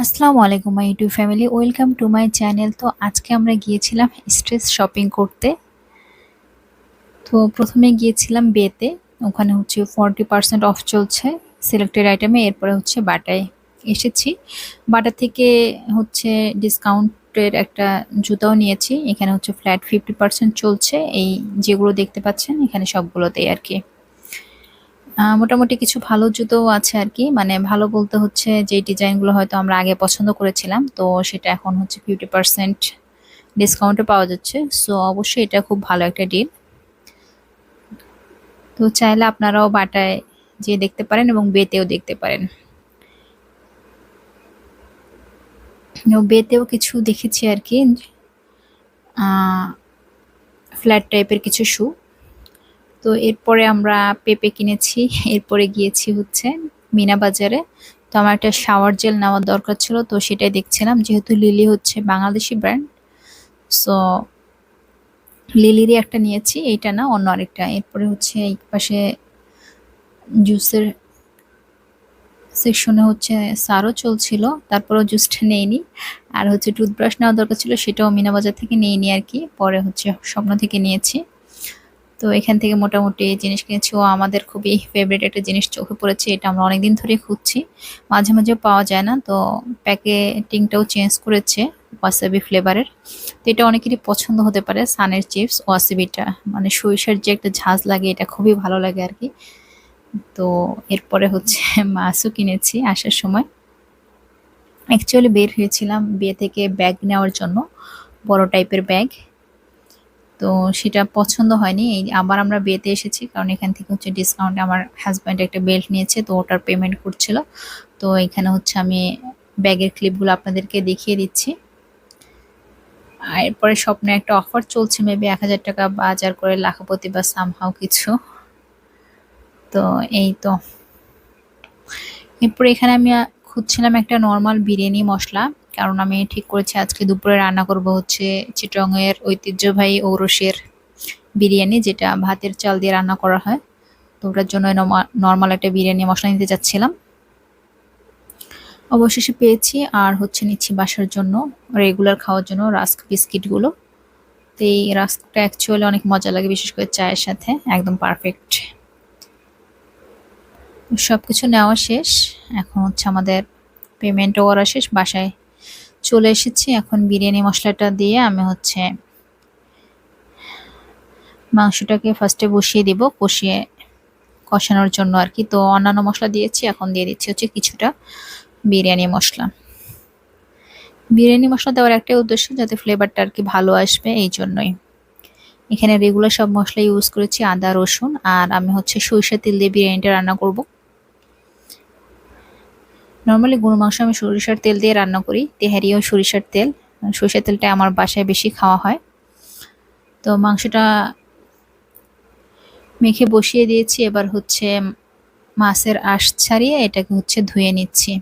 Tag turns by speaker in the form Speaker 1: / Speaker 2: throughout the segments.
Speaker 1: আসসালামু আলাইকুম my YouTube family welcome to my channel তো আজকে আমরা গিয়েছিলাম স্ট্রেস শপিং করতে। তো প্রথমে গিয়েছিলাম বেতে ওখানে হচ্ছে ফর্টি পার্সেন্ট অফ চলছে সিলেক্টেড আইটেমে এরপরে হচ্ছে বাটায় এসেছি। বাটা থেকে হচ্ছে ডিসকাউন্টের একটা জুতাও নিয়েছি। এখানে হচ্ছে ফ্ল্যাট ফিফটি পার্সেন্ট চলছে। এই যেগুলো দেখতে পাচ্ছেন, এখানে সবগুলোতেই আর কি। মোটামুটি কিছু ভালো জুতোও আছে আর কি মানে ভালো বলতে হচ্ছে যে ডিজাইনগুলো হয়তো আমরা আগে পছন্দ করেছিলাম, তো সেটা এখন হচ্ছে ফিফটি পার্সেন্ট ডিসকাউন্টে পাওয়া যাচ্ছে। সো অবশ্যই এটা খুব ভালো একটা ডিল তো চাইলে আপনারাও বাটায় যে দেখতে পারেন এবং বেতেও দেখতে পারেন। বেতেও কিছু দেখেছি আর কি ফ্ল্যাট টাইপের কিছু শু তো এরপরে আমরা পেঁপে কিনেছি, এরপরে গিয়েছি হচ্ছে মিনা বাজারে। তো আমার একটা শাওয়ার জেল নেওয়ার দরকার ছিল, তো সেটাই দেখছিলাম, যেহেতু লিলি হচ্ছে বাংলাদেশি ব্র্যান্ড সো লিলিরই একটা নিয়েছি, এইটা না, অন্য আরেকটা। এরপরে হচ্ছে এক পাশে জুসের সেকশনে হচ্ছে সারও চলছিল, তারপরেও জুসটা নেইনি। আর হচ্ছে টুথব্রাশ নেওয়ার দরকার ছিল, সেটাও মিনা বাজার থেকে নিয়ে আর কি, পরে হচ্ছে স্বপ্ন থেকে নিয়েছি। তো এখান থেকে মোটামুটি জিনিস কিনেছি। ও আমাদের খুবই ফেভারিট একটা জিনিস চোখে পড়েছে, এটা আমরা অনেকদিন ধরে খুঁজছি। মাঝে মাঝে পাওয়া যায় না, তো প্যাকেটিংটাও চেঞ্জ করেছে ওয়াসাবি ফ্লেভারের তো এটা অনেকেরই পছন্দ হতে পারে, সানের চিপস ওয়াসাবিটা মানে সরিষার যে একটা ঝাঁজ লাগে, এটা খুবই ভালো লাগে আর কি। তো এরপরে হচ্ছে মাছও কিনেছি আসার সময়। অ্যাকচুয়ালি বের হয়েছিলাম বিয়ে থেকে ব্যাগ নেওয়ার জন্য, বড় টাইপের ব্যাগ তো সেটা পছন্দ হয়নি। এই আবার আমরা বিয়েতে এসেছি, কারণ এখান থেকে হচ্ছে ডিসকাউন্টে আমার হাজব্যান্ড একটা বেল্ট নিয়েছে, তো ওটার পেমেন্ট করছিল। তো এখানে হচ্ছে আমি ব্যাগের ক্লিপগুলো আপনাদেরকে দেখিয়ে দিচ্ছি। এরপরে স্বপ্নে একটা অফার চলছে মেবি এক হাজার টাকা বাজার করে লাখপতি বা সামহাও কিছু। তো এই তো। এরপরে এখানে আমি খুঁজছিলাম একটা নর্মাল বিরিয়ানি মশলা। কারণ আমি ঠিক করেছি আজকে দুপুরে রান্না করব হচ্ছে চিটংয়ের ঐতিহ্যবাহী ঔরসের বিরিয়ানি, যেটা ভাতের চাল দিয়ে রান্না করা হয়। তো ওটার জন্য নর্মাল একটা বিরিয়ানি মশলা নিতে যাচ্ছিলাম অবশেষে পেয়েছি আর হচ্ছে নিচ্ছি বাসার জন্য রেগুলার খাওয়ার জন্য রাস্ক বিস্কিটগুলো। তো এই রাস্কটা অ্যাকচুয়ালি অনেক মজা লাগে, বিশেষ করে চায়ের সাথে, একদম পারফেক্ট সব কিছু নেওয়া শেষ, এখন হচ্ছে আমাদের পেমেন্টও করা শেষ, বাসায় চলে এসেছি। এখন বিরিয়ানি মশলাটা দিয়ে আমি হচ্ছে মাংসটাকে ফার্স্টে বসিয়ে দিব, কষিয়ে কষানোর জন্য আর কি। তো অন্যান্য মশলা দিয়েছি, এখন দিয়ে দিচ্ছি হচ্ছে কিছুটা বিরিয়ানি মশলা। বিরিয়ানি মশলা দেওয়ার একটাই উদ্দেশ্য যাতে ফ্লেভারটা আর কি ভালো আসবে, এই জন্যই। এখানে রেগুলার সব মশলা ইউজ করেছি, আদা, রসুন আর আমি হচ্ছে সরিষা তেল দিয়ে বিরিয়ানিটা রান্না করব। নর্মালি গরু মাংস আমি সরিষার তেল দিয়ে রান্না করি। তেহারিও সরিষার তেল। সরিষার তেলটা আমার বাসায় বেশি খাওয়া হয়। তো মাংসটা মেখে বসিয়ে দিয়েছি। এবার হচ্ছে মাছের আঁশ ছাড়িয়ে এটাকে হচ্ছে ধুয়ে নিচ্ছি।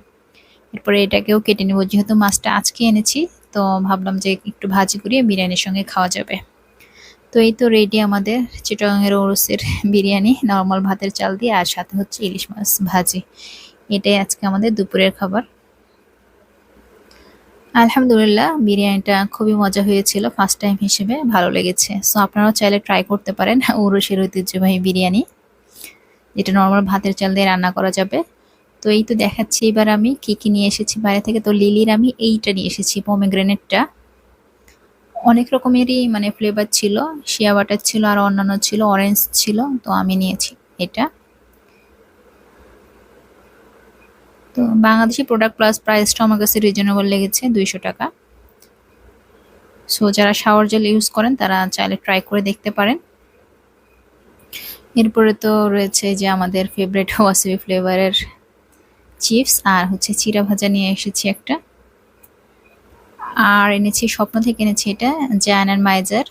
Speaker 1: এরপরে এটাকেও কেটে নেব। যেহেতু মাছটা আজকে এনেছি, তো ভাবলাম যে একটু ভাজি করিয়ে বিরিয়ানির সঙ্গে খাওয়া যাবে। তো এই তো রেডি আমাদের চিটংয়ের ওরসের বিরিয়ানি নর্মাল ভাতের চাল দিয়ে আর সাথে হচ্ছে ইলিশ মাছ ভাজি। এটাই আজকে আমাদের দুপুরের খাবার। আলহামদুলিল্লাহ, বিরিয়ানিটা খুবই মজা হয়েছিল ফার্স্ট টাইম হিসেবে, ভালো লেগেছে। সো আপনারাও চাইলে ট্রাই করতে পারেন উরুষের ঐতিহ্যবাহী বিরিয়ানি। যেটা নর্মাল ভাতের চাল দিয়ে রান্না করা যাবে। তো এই তো দেখাচ্ছি এবার আমি কি কি নিয়ে এসেছি বাইরে থেকে। তো লিলির আমি এইটা নিয়ে এসেছি পোমেগ্রেনেটটা অনেক রকমেরই মানে ফ্লেভার ছিল শিয়া বাটার ছিল আর অন্যান্য ছিল অরেঞ্জ ছিল, তো আমি নিয়েছি এটা। তো বাংলাদেশি প্রোডাক্ট প্লাস প্রাইসটা আমার কাছে রিজনেবল লেগেছে, দুইশো টাকা। সো যারা শাওয়ার জেল ইউজ করেন, তারা চাইলে ট্রাই করে দেখতে পারেন। এরপরে তো রয়েছে যে আমাদের ফেভারেট ওয়াসিবি ফ্লেভারের চিপস আর হচ্ছে চিরা ভাজা নিয়ে এসেছি একটা। আর এনেছি, স্বপ্ন থেকে এনেছি এটা জ্যান অ্যান্ড মাইজার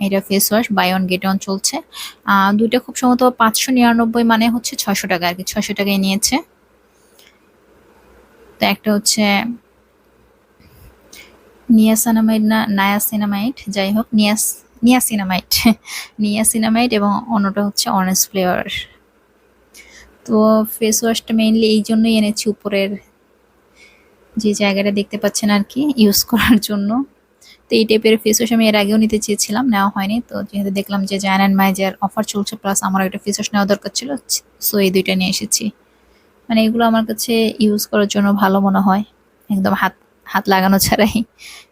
Speaker 1: এটা face wash buy one get one চলছে। দুইটা খুব সম্ভবত পাঁচশো নিরানব্বই মানে হচ্ছে ছশো টাকা আর কি ছশো টাকায় নিয়েছে। তো একটা হচ্ছে নিয়াসানামাইড না, নায়াসিনামাইড, যাই হোক, নিয়াস, নিয়াসিনামাইড নিয়াসিনামাইড এবং অন্যটা হচ্ছে অরেঞ্জ ফ্লেভার তো ফেস ওয়াশটা মেইনলি এই জন্যই এনেছি উপরের যে জায়গাটা দেখতে পাচ্ছেন আর কি ইউজ করার জন্য। তো এই টাইপের ফেস ওয়াশ আমি এর আগেও নিতে চেয়েছিলাম, নেওয়া হয়নি। তো যেহেতু দেখলাম যে জ্যান অ্যান্ড মাইজার অফার চলছে প্লাস আমার একটা ফেস ওয়াশ নেওয়া দরকার ছিল সো এই দুইটা নিয়ে এসেছি। মানে এগুলো আমার কাছে ইউজ করার জন্য ভালো মনে হয়। একদম হাত হাত লাগানো ছাড়াই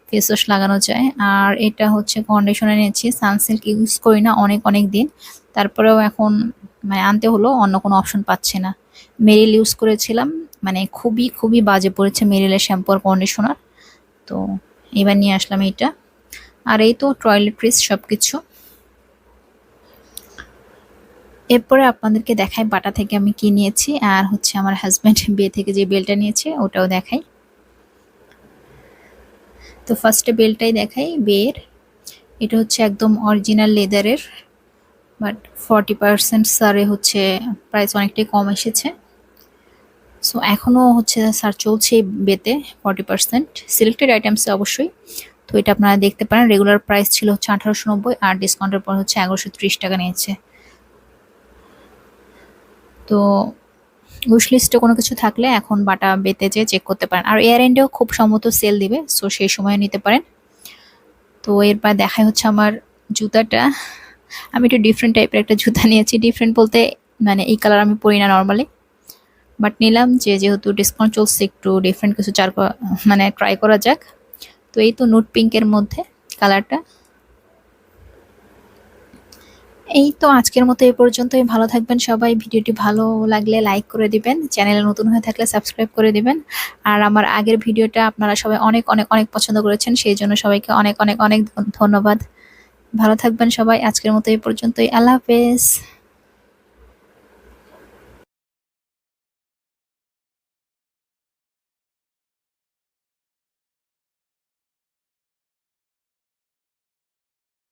Speaker 1: ফেস ওয়াশ লাগানো যায়। আর এটা হচ্ছে কন্ডিশনার নিয়েছি সানসিল্ক ইউজ করি না অনেক অনেক দিন। তারপরেও এখন মানে আনতে হলো অন্য কোনো অপশন পাচ্ছে না। মেরিল ইউজ করেছিলাম মানে খুবই খুবই বাজে পড়েছে মেরিলের শ্যাম্পু আর কন্ডিশনার তো এবার নিয়ে আসলাম এইটা। আর এই তো টয়লেট্রিস সব কিছু এরপরে আপনাদেরকে দেখাই বাটা থেকে আমি কি নিয়েছি, আর হচ্ছে আমার হাজব্যান্ড বিয়ে থেকে যে বেলটা নিয়েছে, ওটাও দেখাই। তো ফার্স্টে বেলটাই দেখাই বিয়ের এটা হচ্ছে একদম অরিজিনাল লেদারের বাট ফর্টি পার্সেন্ট সারে হচ্ছে প্রাইস অনেকটাই কম এসেছে। সো এখনও হচ্ছে স্যার চলছে বেতে ফর্টি পার্সেন্ট সিলেক্টেড আইটেমসে অবশ্যই। তো এটা আপনারা দেখতে পারেন রেগুলার প্রাইস ছিল হচ্ছে আঠারোশো নব্বই, আর ডিসকাউন্টের পর হচ্ছে এগারোশো টাকা নিয়েছে। তো উইশ লিস্টে কোনো কিছু থাকলে এখন বাটা বেতে যেয়ে চেক করতে পারেন। আর এয়ার এন্ডেও খুব সম্মত সেল দিবে সো সেই সময় নিতে পারেন। তো এরপর দেখাই হচ্ছে আমার জুতাটা। আমি একটু ডিফারেন্ট টাইপের একটা জুতা নিয়েছি। ডিফারেন্ট বলতে মানে এই কালার আমি পরি না নর্মালি বাট নিলাম যে যেহেতু ডিসকাউন্ট চলছে, একটু ডিফারেন্ট কিছু চার মানে ট্রাই করা যাক। তো এই তো নোট পিঙ্কের মধ্যে কালারটা এই তো আজকের মতো এই পর্যন্তই। ভালো থাকবেন সবাই। ভিডিওটি ভালো লাগলে লাইক করে দিবেন। চ্যানেলে নতুন হয়ে থাকলে সাবস্ক্রাইব করে দিবেন। আর আমার আগের ভিডিওটা আপনারা সবাই অনেক অনেক অনেক পছন্দ করেছেন। সেই জন্য সবাইকে অনেক অনেক অনেক ধন্যবাদ। ভালো থাকবেন সবাই। আজকের মতো এই পর্যন্তই। আল্লাহ হাফেজ।